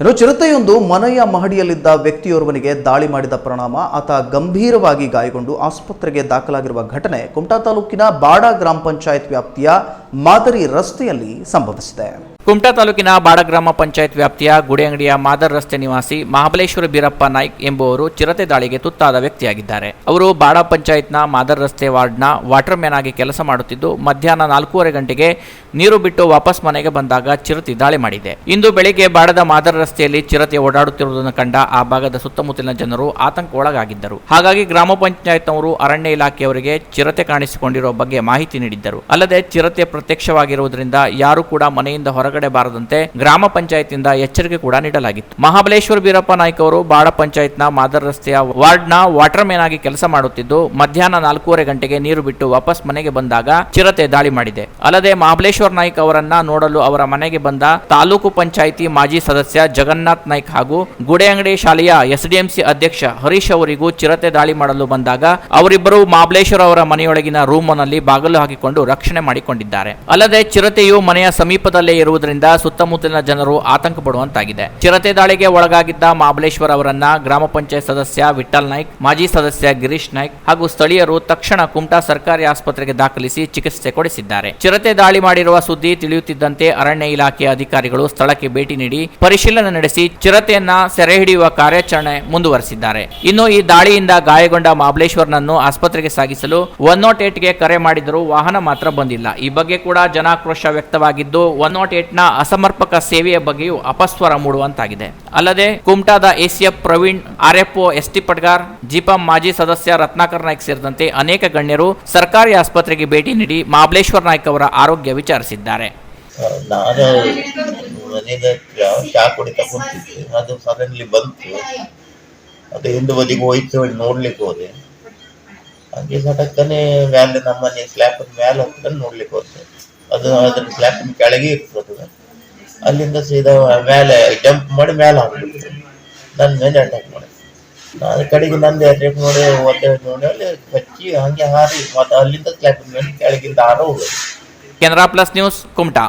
ಇನ್ನು ಚಿರತೆಯೊಂದು ಮನೆಯ ಮಹಡಿಯಲ್ಲಿದ್ದ ವ್ಯಕ್ತಿಯೋರ್ವನಿಗೆ ದಾಳಿ ಮಾಡಿದ ಪರಿಣಾಮ, ಆತ ಗಂಭೀರವಾಗಿ ಗಾಯಗೊಂಡು ಆಸ್ಪತ್ರೆಗೆ ದಾಖಲಾಗಿರುವ ಘಟನೆ ಕುಮಟಾ ತಾಲೂಕಿನ ಬಾಡ ಗ್ರಾಮ ಪಂಚಾಯತ್ ವ್ಯಾಪ್ತಿಯ ಮಾದರಿ ರಸ್ತೆಯಲ್ಲಿ ಸಂಭವಿಸಿದೆ. ಕುಮಟಾ ತಾಲೂಕಿನ ಬಾಡ ಗ್ರಾಮ ಪಂಚಾಯತ್ ವ್ಯಾಪ್ತಿಯ ಗುಡಿಯಂಗಡಿಯ ಮಾದರ್ ರಸ್ತೆ ನಿವಾಸಿ ಮಹಾಬಲೇಶ್ವರ ಬೀರಪ್ಪ ನಾಯ್ಕ್ ಎಂಬುವರು ಚಿರತೆ ದಾಳಿಗೆ ತುತ್ತಾದ ವ್ಯಕ್ತಿಯಾಗಿದ್ದಾರೆ. ಅವರು ಬಾಡ ಪಂಚಾಯತ್ನ ಮಾದರ್ ರಸ್ತೆ ವಾರ್ಡ್ನ ವಾಟರ್ ಮ್ಯಾನ್ ಆಗಿ ಕೆಲಸ ಮಾಡುತ್ತಿದ್ದು, ಮಧ್ಯಾಹ್ನ ನಾಲ್ಕೂವರೆ ಗಂಟೆಗೆ ನೀರು ಬಿಟ್ಟು ವಾಪಸ್ ಮನೆಗೆ ಬಂದಾಗ ಚಿರತೆ ದಾಳಿ ಮಾಡಿದೆ. ಇಂದು ಬೆಳಿಗ್ಗೆ ಬಾಡದ ಮಾದರ್ ರಸ್ತೆಯಲ್ಲಿ ಚಿರತೆ ಓಡಾಡುತ್ತಿರುವುದನ್ನು ಕಂಡ ಆ ಭಾಗದ ಸುತ್ತಮುತ್ತಲಿನ ಜನರು ಆತಂಕ ಒಳಗಾಗಿದ್ದರು ಹಾಗಾಗಿ ಗ್ರಾಮ ಪಂಚಾಯತ್ನವರು ಅರಣ್ಯ ಇಲಾಖೆಯವರಿಗೆ ಚಿರತೆ ಕಾಣಿಸಿಕೊಂಡಿರುವ ಬಗ್ಗೆ ಮಾಹಿತಿ ನೀಡಿದ್ದರು. ಅಲ್ಲದೆ ಚಿರತೆ ಪ್ರತ್ಯಕ್ಷವಾಗಿರುವುದರಿಂದ ಯಾರು ಕೂಡ ಮನೆಯಿಂದ ಹೊರಗಡೆ ಬಾರದಂತೆ ಗ್ರಾಮ ಪಂಚಾಯತ್ನಿಂದ ಎಚ್ಚರಿಕೆ ಕೂಡ ನೀಡಲಾಗಿತ್ತು. ಮಹಾಬಲೇಶ್ವರ ಬೀರಪ್ಪ ನಾಯ್ಕ ಅವರು ಬಾಡ ಪಂಚಾಯತ್ನ ಮಾದರ್ ರಸ್ತೆಯ ವಾರ್ಡ್ನ ವಾಟರ್ ಮ್ಯಾನ್ ಆಗಿ ಕೆಲಸ ಮಾಡುತ್ತಿದ್ದು, ಮಧ್ಯಾಹ್ನ ನಾಲ್ಕೂವರೆ ಗಂಟೆಗೆ ನೀರು ಬಿಟ್ಟು ವಾಪಸ್ ಮನೆಗೆ ಬಂದಾಗ ಚಿರತೆ ದಾಳಿ ಮಾಡಿದೆ. ಅಲ್ಲದೆ ಮಹಾಬಲೇಶ್ವರ ನಾಯ್ಕ ಅವರನ್ನ ನೋಡಲು ಅವರ ಮನೆಗೆ ಬಂದ ತಾಲೂಕು ಪಂಚಾಯಿತಿ ಮಾಜಿ ಸದಸ್ಯ ಜಗನ್ನಾಥ್ ನಾಯ್ಕ ಹಾಗೂ ಗುಡೆಯಂಗಡಿ ಶಾಲೆಯ ಎಸ್ಡಿಎಂಸಿ ಅಧ್ಯಕ್ಷ ಹರೀಶ್ ಅವರಿಗೂ ಚಿರತೆ ದಾಳಿ ಮಾಡಲು ಬಂದಾಗ ಅವರಿಬ್ಬರು ಮಹಾಬಲೇಶ್ವರ ಅವರ ಮನೆಯೊಳಗಿನ ರೂಮ್ನಲ್ಲಿ ಬಾಗಿಲು ಹಾಕಿಕೊಂಡು ರಕ್ಷಣೆ ಮಾಡಿಕೊಂಡಿದ್ದಾರೆ. ಅಲ್ಲದೆ ಚಿರತೆಯು ಮನೆಯ ಸಮೀಪದಲ್ಲೇ ಇರುವುದರಿಂದ ಸುತ್ತಮುತ್ತಲಿನ ಜನರು ಆತಂಕ ಪಡುವಂತಾಗಿದೆ ಚಿರತೆ ದಾಳಿಗೆ ಒಳಗಾಗಿದ್ದ ಮಹಾಬಲೇಶ್ವರ ಅವರನ್ನ ಗ್ರಾಮ ಪಂಚಾಯತ್ ಸದಸ್ಯ ವಿಠಲ್ ನಾಯ್ಕ್, ಮಾಜಿ ಸದಸ್ಯ ಗಿರೀಶ್ ನಾಯ್ಕ್ ಹಾಗೂ ಸ್ಥಳೀಯರು ತಕ್ಷಣ ಕುಮಟಾ ಸರ್ಕಾರಿ ಆಸ್ಪತ್ರೆಗೆ ದಾಖಲಿಸಿ ಚಿಕಿತ್ಸೆ ಕೊಡಿಸಿದ್ದಾರೆ. ಚಿರತೆ ದಾಳಿ ಮಾಡಿರುವ ಸುದ್ದಿ ತಿಳಿಯುತ್ತಿದ್ದಂತೆ ಅರಣ್ಯ ಇಲಾಖೆಯ ಅಧಿಕಾರಿಗಳು ಸ್ಥಳಕ್ಕೆ ಭೇಟಿ ನೀಡಿ ಪರಿಶೀಲನೆ ನಡೆಸಿ ಚಿರತೆಯನ್ನ ಸೆರೆ ಹಿಡಿಯುವ ಕಾರ್ಯಾಚರಣೆ ಮುಂದುವರೆಸಿದ್ದಾರೆ. ಇನ್ನು ಈ ದಾಳಿಯಿಂದ ಗಾಯಗೊಂಡ ಮಹಾಬಲೇಶ್ವರ್ನನ್ನು ಆಸ್ಪತ್ರೆಗೆ ಸಾಗಿಸಲು ಒನ್ ನಾಟ್ ಏಟ್ಗೆ ಕರೆ ಮಾಡಿದರೂ ವಾಹನ ಮಾತ್ರ ಬಂದಿಲ್ಲ. ಈ ಬಗ್ಗೆ ಕೂಡ ಜನಾಕ್ರೋಶ ವ್ಯಕ್ತವಾಗಿದ್ದು, ಒನ್ ನಾಟ್ ಏಟ್ನ ಅಸಮರ್ಪಕ ಸೇವೆಯ ಬಗ್ಗೆಯೂ ಅಪಸ್ವರ ಮೂಡುವಂತಾಗಿದೆ. ಅಲ್ಲದೆ, ಕುಮಟಾದ ACF Praveen, RFO ST Patgar, ಜಿಪಂ ಮಾಜಿ ಸದಸ್ಯ ರತ್ನಾಕರ್ ನಾಯ್ಕ್ ಸೇರಿದಂತೆ ಅನೇಕ ಗಣ್ಯರು ಸರ್ಕಾರಿ ಆಸ್ಪತ್ರೆಗೆ ಭೇಟಿ ನೀಡಿ ಮಹಾಬಲೇಶ್ವರ್ ನಾಯ್ಕ್ ಅವರ ಆರೋಗ್ಯ ವಿಚಾರಿಸಿದ್ದಾರೆ. ನಾನು ಅದು ಬಂತು. ಅದು ಹಿಂದೆ ಬದಿಗೆ ಹೋಯ್ತು ಹೇಳಿ ನೋಡ್ಲಿಕ್ಕೆ ಹೋದೆ. ಹಾಗೆ ಸಟಕ್ಕನೆ ಮೇಲೆ ನಮ್ಮನೆ ಸ್ಲ್ಯಾಪ್ ಮೇಲೆ ಹತ್ಕೊಂಡು ನೋಡ್ಲಿಕ್ಕೆ ಹೋದೆ. ಅದು ಅದ್ರ ಸ್ಲ್ಯಾಪ್ ಕೆಳಗೆ ಇರ್ತದೆ. ಅಲ್ಲಿಂದ ಸೀದಾ ಮೇಲೆ ಜಂಪ್ ಮಾಡಿ ಮೇಲೆ ಹಾಕ್ಬಿಡ್ತು ನನ್ನ ಮೇಲೆ ಅಟ್ಯಾಕ್ ಮಾಡಿ ನಾನು ಕಡೆಗೆ ನಂದು ಅಟ್ಯಾಕ್ ನೋಡಿ ಒದ್ದೆ ನೋಡಿ, ಅಲ್ಲಿ ಕಚ್ಚಿ ಹಂಗೆ ಹಾರಿ, ಮತ್ತೆ ಅಲ್ಲಿಂದ ಸ್ಲ್ಯಾಪಿನ ಮೇಲೆ ಕೆಳಗಿಂದ ಹಾರೋ ಕೆನರಾ ಪ್ಲಸ್ ನ್ಯೂಸ್ ಕುಮಟಾ